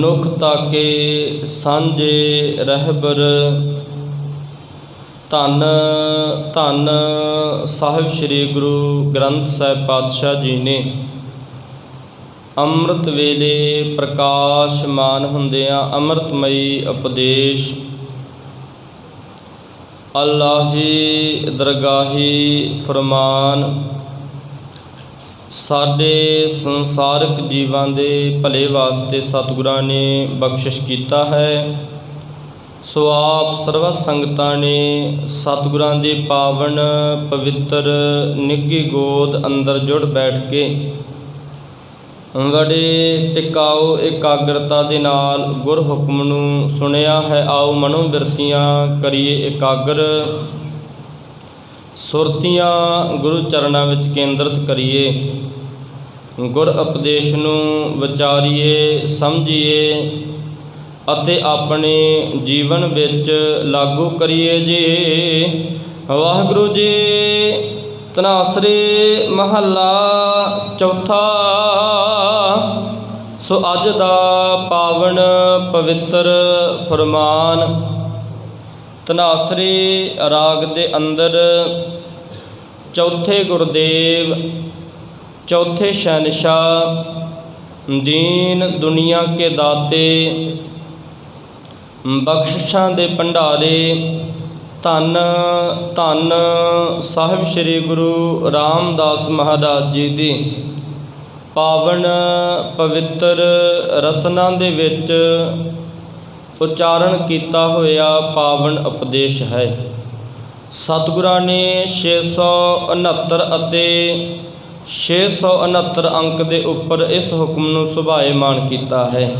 ਮਨੁੱਖ ਤਾਕੇ ਸਾਂਝੇ ਰਹਿਬਰ, ਧੰਨ ਧੰਨ ਸਾਹਿਬ ਸ੍ਰੀ ਗੁਰੂ ਗ੍ਰੰਥ ਸਾਹਿਬ ਪਾਤਸ਼ਾਹ ਜੀ ਨੇ। ਅੰਮ੍ਰਿਤ ਵੇਲੇ ਪ੍ਰਕਾਸ਼ਮਾਨ ਹੁੰਦਿਆਂ ਅੰਮ੍ਰਿਤਮਈ ਉਪਦੇਸ਼, ਅੱਲਾਹੀ ਦਰਗਾਹੀ ਫਰਮਾਨ ਸਾਡੇ ਸੰਸਾਰਿਕ ਜੀਵਾਂ ਦੇ ਭਲੇ ਵਾਸਤੇ ਸਤਿਗੁਰਾਂ ਨੇ ਬਖਸ਼ਿਸ਼ ਕੀਤਾ ਹੈ। ਸੋ ਆਪ ਸਰਵ ਸੰਗਤਾਂ ਨੇ ਸਤਿਗੁਰਾਂ ਦੇ ਪਾਵਨ ਪਵਿੱਤਰ ਨਿੱਘੀ ਗੋਦ ਅੰਦਰ ਜੁੜ ਬੈਠ ਕੇ ਬੜੇ ਟਿਕਾਓ ਇਕਾਗਰਤਾ ਦੇ ਨਾਲ ਗੁਰ ਹੁਕਮ ਨੂੰ ਸੁਣਿਆ ਹੈ। ਆਓ ਮਨੋ ਬਿਰਤੀਆਂ ਕਰੀਏ ਇਕਾਗਰ। ਸੁਰਤੀਆਂ ਗੁਰੂ ਚਰਨਾਂ ਵਿੱਚ ਕੇਂਦਰਿਤ ਕਰੀਏ, ਗੁਰ ਉਪਦੇਸ਼ ਨੂੰ ਵਿਚਾਰੀਏ, ਸਮਝੀਏ ਅਤੇ ਆਪਣੇ ਜੀਵਨ ਵਿੱਚ ਲਾਗੂ ਕਰੀਏ ਜੀ। ਵਾਹਿਗੁਰੂ ਜੀ ਤਨਾਸਰੇ ਮਹੱਲਾ ਚੌਥਾ, ਸੋ ਅੱਜ ਦਾ ਪਾਵਨ ਪਵਿੱਤਰ ਫਰਮਾਨ ਤਨਾਸਰੀ ਰਾਗ ਦੇ ਅੰਦਰ ਚੌਥੇ ਗੁਰਦੇਵ, ਚੌਥੇ ਸ਼ਹਿਨशाह ਦੀਨ ਦੁਨੀਆ ਕੇ ਦਾਤੇ, ਬਖਸ਼ਿਸ਼ਾਂ ਦੇ ਭੰਡਾਰੇ, ਧੰਨ ਧੰਨ ਸਾਹਿਬ ਸ੍ਰੀ ਗੁਰੂ ਰਾਮਦਾਸ ਮਹਾਰਾਜ ਜੀ ਦੀ। ਪਾਵਨ ਪਵਿੱਤਰ ਰਸਨਾ ਦੇ ਵਿੱਚ ਉਚਾਰਨ ਕੀਤਾ ਹੋਇਆ ਪਾਵਨ ਉਪਦੇਸ਼ ਹੈ। ਸਤਿਗੁਰਾਂ ਨੇ 669 ਅਤੇ 669 ਅੰਕ ਦੇ ਉੱਪਰ ਇਸ ਹੁਕਮ ਨੂੰ ਸੁਭਾਏਮਾਨ ਕੀਤਾ ਹੈ।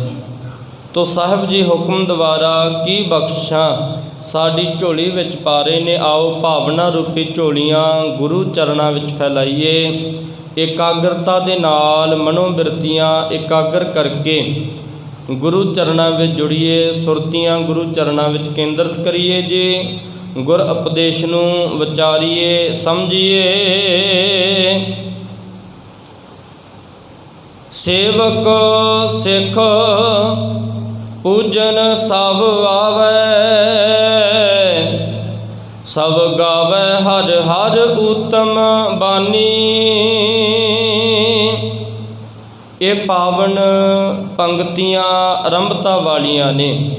ਤੋ ਸਾਹਿਬ ਜੀ ਹੁਕਮ ਦੁਆਰਾ ਕੀ ਬਖਸ਼ਾਂ ਸਾਡੀ ਝੋਲੀ ਵਿੱਚ ਪਾ ਰਹੇ ਨੇ? ਆਓ ਭਾਵਨਾ ਰੂਪੀ ਝੋਲੀਆਂ ਗੁਰੂ ਚਰਨਾਂ ਵਿੱਚ ਫੈਲਾਈਏ। ਇਕਾਗਰਤਾ ਦੇ ਨਾਲ ਮਨੋਬਿਰਤੀਆਂ ਇਕਾਗਰ ਕਰਕੇ ਗੁਰੂ ਚਰਨਾਂ ਵਿੱਚ ਜੁੜੀਏ, ਸੁਰਤੀਆਂ ਗੁਰੂ ਚਰਨਾਂ ਵਿੱਚ ਕੇਂਦਰਿਤ ਕਰੀਏ ਜੀ। ਗੁਰ ਉਪਦੇਸ਼ ਨੂੰ ਵਿਚਾਰੀਏ, ਸਮਝੀਏ। ਸੇਵਕ ਸਿੱਖ ਪੂਜਨ ਸਭ ਆਵੇ, ਸਭ ਗਾਵੇ, ਹਰ ਹਰ ਉਤਮ ਬਾਣੀ ਇਹ ਪਾਵਨ ਪੰਕਤੀਆਂ ਆਰੰਭਤਾ ਵਾਲੀਆਂ ਨੇ,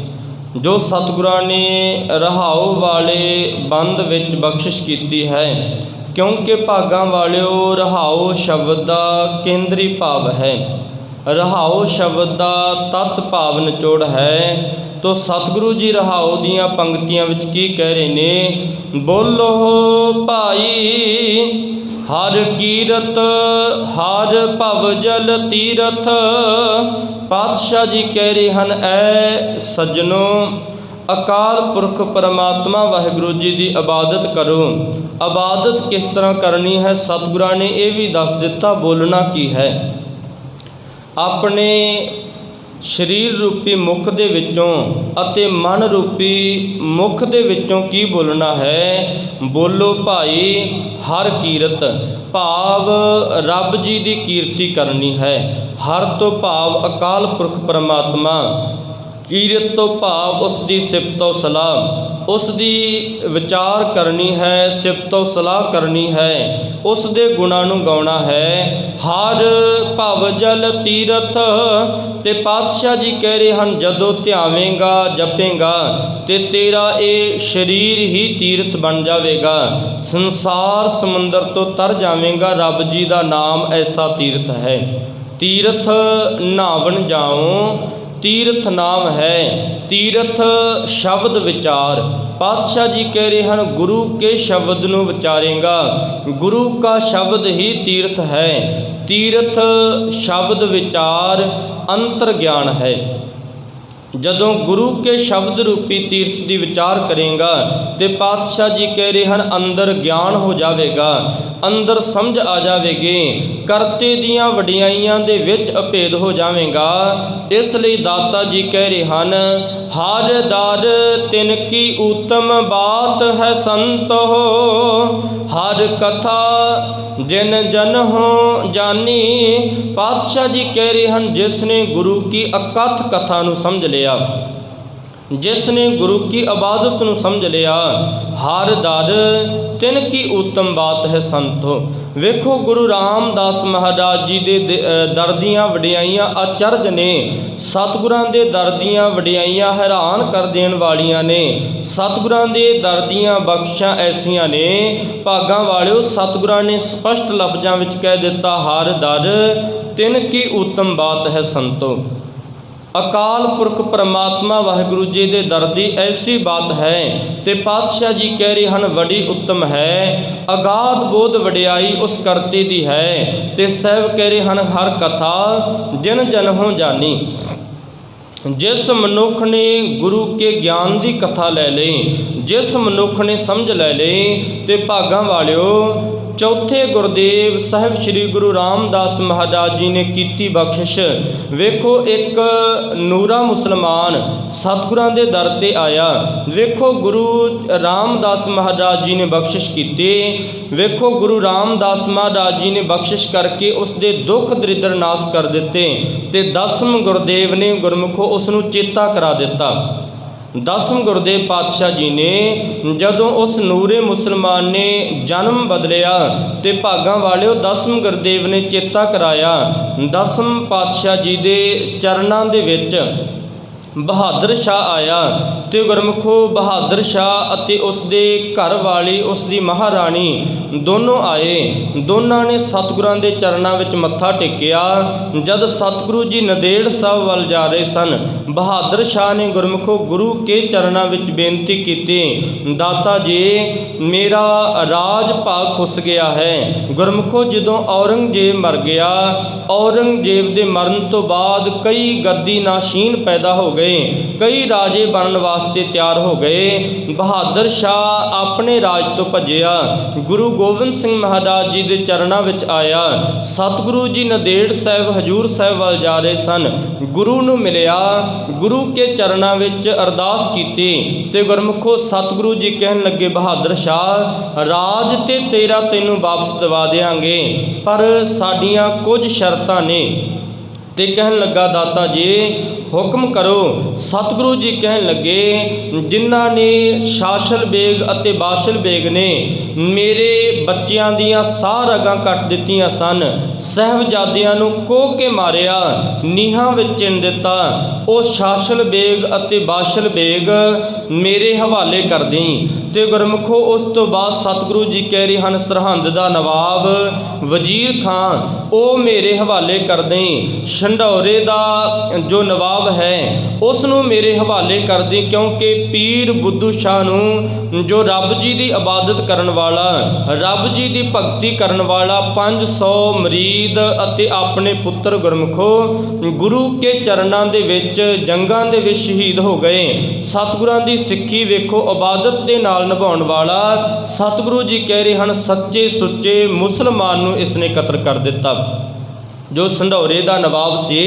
ਜੋ ਸਤਿਗੁਰਾਂ ਨੇ ਰਹਾਉ ਵਾਲੇ ਬੰਦ ਵਿੱਚ ਬਖਸ਼ਿਸ਼ ਕੀਤੀ ਹੈ, ਕਿਉਂਕਿ ਭਾਗਾਂ ਵਾਲਿਓ ਰਹਾਉ ਸ਼ਬਦ ਦਾ ਕੇਂਦਰੀ ਭਾਵ ਹੈ। ਰਹਾਉ ਸ਼ਬਦ ਦਾ ਤਤ ਭਾਵ ਨਿਚੋੜ ਹੈ ਤੋ ਸਤਿਗੁਰੂ ਜੀ ਰਹਾਉ ਦੀਆਂ ਪੰਕਤੀਆਂ ਵਿੱਚ ਕੀ ਕਹਿ ਰਹੇ ਨੇ? ਬੋਲੋ ਭਾਈ, ਹਰ ਕੀਰਤ, ਹਰ ਭਵ ਜਲ ਤੀਰਥ। ਪਾਤਸ਼ਾਹ ਜੀ ਕਹਿ ਰਹੇ ਹਨ, ਐ ਸੱਜਣੋ, ਅਕਾਲ ਪੁਰਖ ਪਰਮਾਤਮਾ ਵਾਹਿਗੁਰੂ ਜੀ ਦੀ ਇਬਾਦਤ ਕਰੋ। ਇਬਾਦਤ ਕਿਸ ਤਰ੍ਹਾਂ ਕਰਨੀ ਹੈ? ਸਤਿਗੁਰਾਂ ਨੇ ਇਹ ਵੀ ਦੱਸ ਦਿੱਤਾ, ਬੋਲਣਾ ਕੀ ਹੈ? ਆਪਣੇ ਸਰੀਰ ਰੂਪੀ ਮੁਖ ਦੇ ਵਿੱਚੋਂ ਅਤੇ ਮਨ ਰੂਪੀ ਮੁਖ ਦੇ ਵਿੱਚੋਂ ਕੀ ਬੋਲਣਾ ਹੈ? ਬੋਲੋ ਭਾਈ, ਹਰ ਕੀਰਤ। ਭਾਵ ਰੱਬ ਜੀ ਦੀ ਕੀਰਤੀ ਕਰਨੀ ਹੈ। ਹਰ ਤੋਂ ਭਾਵ ਅਕਾਲ ਪੁਰਖ ਪਰਮਾਤਮਾ। ਕੀਰਤ ਤੋਂ ਭਾਵ ਉਸ ਦੀ ਸਿਫਤੋ ਸਲਾਹ। ਉਸ ਦੀ ਵਿਚਾਰ ਕਰਨੀ ਹੈ, ਸਿਫਤੋ ਸਲਾਹ ਕਰਨੀ ਹੈ। ਉਸ ਦੇ ਗੁਣਾਂ ਨੂੰ ਗਾਉਣਾ ਹੈ। ਹਰ ਭਵ ਜਲ ਤੀਰਥ, ਤੇ ਪਾਤਸ਼ਾਹ ਜੀ ਕਹਿ ਰਹੇ ਹਨ, ਜਦੋਂ ਧਿਆਵੇਂਗਾ, ਜਪੇਂਗਾ, ਤੇ ਤੇਰਾ ਇਹ ਸਰੀਰ ਹੀ ਤੀਰਥ ਬਣ ਜਾਵੇਗਾ। ਸੰਸਾਰ ਸਮੁੰਦਰ ਤੋਂ ਤਰ ਜਾਵੇਂਗਾ, ਰੱਬ ਜੀ ਦਾ ਨਾਮ ਐਸਾ ਤੀਰਥ ਹੈ। ਤੀਰਥ ਨਾਵਣ ਜਾਉ ਤੀਰਥ ਨਾਮ ਹੈ। ਤੀਰਥ ਸ਼ਬਦ ਵਿਚਾਰ। ਪਾਤਸ਼ਾਹ ਜੀ ਕਹਿ ਰਹੇ ਹਨ, ਗੁਰੂ ਕੇ ਸ਼ਬਦ ਨੂੰ ਵਿਚਾਰੇਗਾ। ਗੁਰੂ ਕਾ ਸ਼ਬਦ ਹੀ ਤੀਰਥ ਹੈ। ਤੀਰਥ ਸ਼ਬਦ ਵਿਚਾਰ ਅੰਤਰ ਗਿਆਨ ਹੈ। ਜਦੋਂ ਗੁਰੂ ਕੇ ਸ਼ਬਦ ਰੂਪੀ ਤੀਰਥ ਦੀ ਵਿਚਾਰ ਕਰੇਗਾ ਤੇ ਪਾਤਸ਼ਾਹ ਜੀ ਕਹਿ ਰਹੇ ਹਨ, ਅੰਦਰ ਗਿਆਨ ਹੋ ਜਾਵੇਗਾ, ਅੰਦਰ ਸਮਝ ਆ ਜਾਵੇਗੀ, ਕਰਤੇ ਦੀਆਂ ਵਡਿਆਈਆਂ ਦੇ ਵਿੱਚ ਅਭੇਦ ਹੋ ਜਾਵੇਗਾ। ਇਸ ਲਈ ਦਾਤਾ ਜੀ ਕਹਿ ਰਹੇ ਹਨ, ਹਰ ਦਰ, ਤਿਨ ਕੀ ਉਤਮ ਬਾਤ ਹੈ ਸੰਤੋ, ਹਰ ਕਥਾ ਜਿਨ ਜਨ ਹੋ ਜਾਨੀ। ਪਾਤਸ਼ਾਹ ਜੀ ਕਹਿ ਰਹੇ ਹਨ, ਜਿਸ ਨੇ ਗੁਰੂ ਕੀ ਅਕਥ ਕਥਾ ਨੂੰ ਸਮਝ ਲਿਆ ਜਿਸ ਨੇ ਗੁਰੂ ਕੀ ਇਬਾਦਤ ਨੂੰ ਸਮਝ ਲਿਆ, ਹਰ ਦਰ ਤਿਨ ਕੀ ਉਤਮ ਬਾਤ ਹੈ ਸੰਤੋ। ਵੇਖੋ ਗੁਰੂ ਰਾਮਦਾਸ ਮਹਾਰਾਜ ਜੀ ਦੇ ਦ- ਵਡਿਆਈਆਂ ਅਚਰਜ ਨੇ। ਸਤਿਗੁਰਾਂ ਦੇ ਦਰ ਦੀਆਂ ਵਡਿਆਈਆਂ ਹੈਰਾਨ ਕਰ ਦੇਣ ਵਾਲੀਆਂ ਨੇ। ਸਤਿਗੁਰਾਂ ਦੇ ਦਰ ਦੀਆਂ ਬਖਸ਼ਾਂ ਐਸੀਆਂ ਨੇ। ਭਾਗਾਂ ਵਾਲਿਓ, ਸਤਿਗੁਰਾਂ ਨੇ ਸਪਸ਼ਟ ਲਫ਼ਜ਼ਾਂ ਵਿੱਚ ਕਹਿ ਦਿੱਤਾ, ਹਰ ਦਰ ਤਿਨ ਕੀ ਉਤਮ ਬਾਤ ਹੈ ਸੰਤੋ। ਅਕਾਲ ਪੁਰਖ ਪ੍ਰਮਾਤਮਾ ਵਾਹਿਗੁਰੂ ਜੀ ਦੇ ਦਰ ਦੀ ਐਸੀ ਬਾਤ ਹੈ ਤੇ ਪਾਤਸ਼ਾਹ ਜੀ ਕਹਿ ਰਹੇ ਹਨ ਵੱਡੀ ਉੱਤਮ ਹੈ, ਅਗਾਧ ਬੋਧ ਵਡਿਆਈ ਉਸ ਕਰਤੇ ਦੀ ਹੈ। ਤੇ ਸਹਿਬ ਕਹਿ ਰਹੇ ਹਨ, ਹਰ ਕਥਾ ਜਿਨ ਜਨ ਹੋ ਜਾਣੀ ਜਿਸ ਮਨੁੱਖ ਨੇ ਗੁਰੂ ਕੇ ਗਿਆਨ ਦੀ ਕਥਾ ਲੈ ਲਈ, ਜਿਸ ਮਨੁੱਖ ਨੇ ਸਮਝ ਲੈ ਲਈ ਤੇ ਭਾਗਾਂ ਵਾਲਿਓ ਚੌਥੇ ਗੁਰਦੇਵ ਸਾਹਿਬ ਸ੍ਰੀ ਗੁਰੂ ਰਾਮਦਾਸ ਮਹਾਰਾਜ ਜੀ ਨੇ ਕੀਤੀ ਬਖਸ਼ਿਸ਼। ਵੇਖੋ, ਇੱਕ ਨੂਰਾ ਮੁਸਲਮਾਨ ਸਤਿਗੁਰਾਂ ਦੇ ਦਰ ਤੇ ਆਇਆ। ਵੇਖੋ, ਗੁਰੂ ਰਾਮਦਾਸ ਮਹਾਰਾਜ ਜੀ ਨੇ ਬਖਸ਼ਿਸ਼ ਕੀਤੀ। ਵੇਖੋ, ਗੁਰੂ ਰਾਮਦਾਸ ਮਹਾਰਾਜ ਜੀ ਨੇ ਬਖਸ਼ਿਸ਼ ਕਰਕੇ ਉਸ ਦੇ ਦੁੱਖ ਦਰਿਦਰ ਨਾਸ਼ ਕਰ ਦਿੱਤੇ ਤੇ ਦਸਮ ਗੁਰਦੇਵ ਨੇ ਗੁਰਮੁਖੋ ਉਸ ਨੂੰ ਚੇਤਾ ਕਰਾ ਦਿੱਤਾ। ਦਸਮ ਗੁਰਦੇਵ ਪਾਤਸ਼ਾਹ ਜੀ ਨੇ ਜਦੋਂ ਉਸ ਨੂਰੇ ਮੁਸਲਮਾਨ ਨੇ ਜਨਮ ਬਦਲਿਆ ਤੇ ਭਾਗਾਂ ਵਾਲਿਓ ਦਸਮ ਗੁਰਦੇਵ ਨੇ ਚੇਤਾ ਕਰਾਇਆ, ਦਸਮ ਪਾਤਸ਼ਾਹ ਜੀ ਦੇ ਚਰਨਾਂ ਦੇ ਵਿੱਚ ਬਹਾਦਰ ਸ਼ਾਹ ਆਇਆ ਤੇ ਗੁਰਮੁਖੋ ਬਹਾਦਰ ਸ਼ਾਹ ਅਤੇ ਉਸ ਦੇ ਘਰ ਵਾਲੀ ਉਸ ਦੀ ਮਹਾਰਾਣੀ ਦੋਨੋਂ ਆਏ। ਦੋਨਾਂ ਨੇ ਸਤਿਗੁਰਾਂ ਦੇ ਚਰਨਾਂ ਵਿੱਚ ਮੱਥਾ ਟੇਕਿਆ। ਜਦ ਸਤਿਗੁਰੂ ਜੀ ਨਦੇੜ ਸਾਹਿਬ ਵੱਲ ਜਾ ਰਹੇ ਸਨ, ਬਹਾਦਰ ਸ਼ਾਹ ਨੇ ਗੁਰਮੁਖੋ, ਗੁਰੂ ਕੇ ਚਰਨਾਂ ਵਿੱਚ ਬੇਨਤੀ ਕੀਤੀ, ਦਾਤਾ ਜੀ, ਮੇਰਾ ਰਾਜ ਭਾਗ ਖੁੱਸ ਗਿਆ ਹੈ। ਗੁਰਮੁਖੋ ਜਦੋਂ ਔਰੰਗਜ਼ੇਬ ਮਰ ਗਿਆ, ਔਰੰਗਜ਼ੇਬ ਦੇ ਮਰਨ ਤੋਂ ਬਾਅਦ ਕਈ ਗੱਦੀ ਨਾਸ਼ੀਨ ਪੈਦਾ ਹੋ ਗਏ। ਕਈ ਰਾਜੇ ਬਣਨ ਵਾਸਤੇ ਤਿਆਰ ਹੋ ਗਏ। ਬਹਾਦਰ ਸ਼ਾਹ ਆਪਣੇ ਰਾਜ ਤੋਂ ਭੱਜਿਆ। ਗੁਰੂ ਗੋਬਿੰਦ ਸਿੰਘ ਮਹਾਰਾਜ ਜੀ ਦੇ ਚਰਨਾਂ ਵਿੱਚ ਆਇਆ। ਸਤਿਗੁਰੂ ਜੀ ਨਦੇੜ ਸਾਹਿਬ, ਹਜੂਰ ਸਾਹਿਬ ਵੱਲ ਜਾ ਰਹੇ ਸਨ। ਗੁਰੂ ਨੂੰ ਮਿਲਿਆ। ਗੁਰੂ ਕੇ ਚਰਨਾਂ ਵਿੱਚ ਅਰਦਾਸ ਕੀਤੀ ਤੇ ਗੁਰਮੁਖੋ ਸਤਿਗੁਰੂ ਜੀ ਕਹਿਣ ਲੱਗੇ, ਬਹਾਦਰ ਸ਼ਾਹ, ਰਾਜ ਤੇ ਤੇਰਾ ਤੈਨੂੰ ਵਾਪਸ ਦਿਵਾ ਦੇਾਂਗੇ ਪਰ ਸਾਡੀਆਂ ਕੁਝ ਸ਼ਰਤਾਂ ਨੇ। ਤੇ ਕਹਿਣ ਲੱਗਾ, ਦਾਤਾ ਜੀ, ਹੁਕਮ ਕਰੋ। ਸਤਿਗੁਰੂ ਜੀ ਕਹਿਣ ਲੱਗੇ, ਜਿਨ੍ਹਾਂ ਨੇ ਸ਼ਾਸਲ ਬੇਗ ਅਤੇ ਬਾਸ਼ਲ ਬੇਗ ਨੇ ਮੇਰੇ ਬੱਚਿਆਂ ਦੀਆਂ ਸਾਹ ਰਗਾਂ ਕੱਟ ਦਿੱਤੀਆਂ ਸਨ। ਸਹਿਬਜ਼ਾਦਿਆਂ ਨੂੰ ਕੋਹ ਕੇ ਮਾਰਿਆ। ਨੀਹਾਂ ਵਿੱਚ ਚਿਣ ਦਿੱਤਾ। ਉਹ ਸ਼ਾਸਲ ਬੇਗ ਅਤੇ ਬਾਸ਼ਲ ਬੇਗ ਮੇਰੇ ਹਵਾਲੇ ਕਰ ਦੇਈ ਤੇ ਗੁਰਮੁਖੋ, ਉਸ ਤੋਂ ਬਾਅਦ ਸਤਿਗੁਰੂ ਜੀ ਕਹਿ ਰਹੇ ਹਨ, ਸਰਹੰਦ ਦਾ ਨਵਾਬ ਵਜ਼ੀਰ ਖਾਨ ਉਹ ਮੇਰੇ ਹਵਾਲੇ ਕਰ ਦੇਈ ਛੰਡੌਰੇ ਦਾ ਜੋ ਨਵਾਬ ਹੈ, ਉਸ ਨੂੰ ਮੇਰੇ ਹਵਾਲੇ ਕਰ ਦੇ ਕਿਉਂਕਿ ਪੀਰ ਬੁੱਧੂ ਸ਼ਾਹ ਨੂੰ ਜੋ ਰੱਬ ਜੀ ਦੀ ਇਬਾਦਤ ਕਰਨ ਵਾਲਾ। ਰੱਬ ਜੀ ਦੀ ਭਗਤੀ ਕਰਨ ਵਾਲਾ 500 ਮਰੀਦ ਅਤੇ ਆਪਣੇ ਪੁੱਤਰ ਗੁਰਮੁਖੋ, ਗੁਰੂ ਕੇ ਚਰਨਾਂ ਦੇ ਵਿੱਚ, ਜੰਗਾਂ ਦੇ ਵਿੱਚ ਸ਼ਹੀਦ ਹੋ ਗਏ। ਸਤਿਗੁਰਾਂ ਦੀ ਸਿੱਖੀ ਵੇਖੋ, ਇਬਾਦਤ ਦੇ ਨਾਲ ਨਿਭਾਉਣ ਵਾਲਾ। ਸਤਿਗੁਰੂ ਜੀ ਕਹਿ ਰਹੇ ਹਨ, ਸੱਚੇ ਸੁੱਚੇ ਮੁਸਲਮਾਨ ਨੂੰ ਇਸ ਨੇ ਕਤਲ ਕਰ ਦਿੱਤਾ। ਜੋ ਸੰਧੌਰੇ ਦਾ ਨਵਾਬ ਸੀ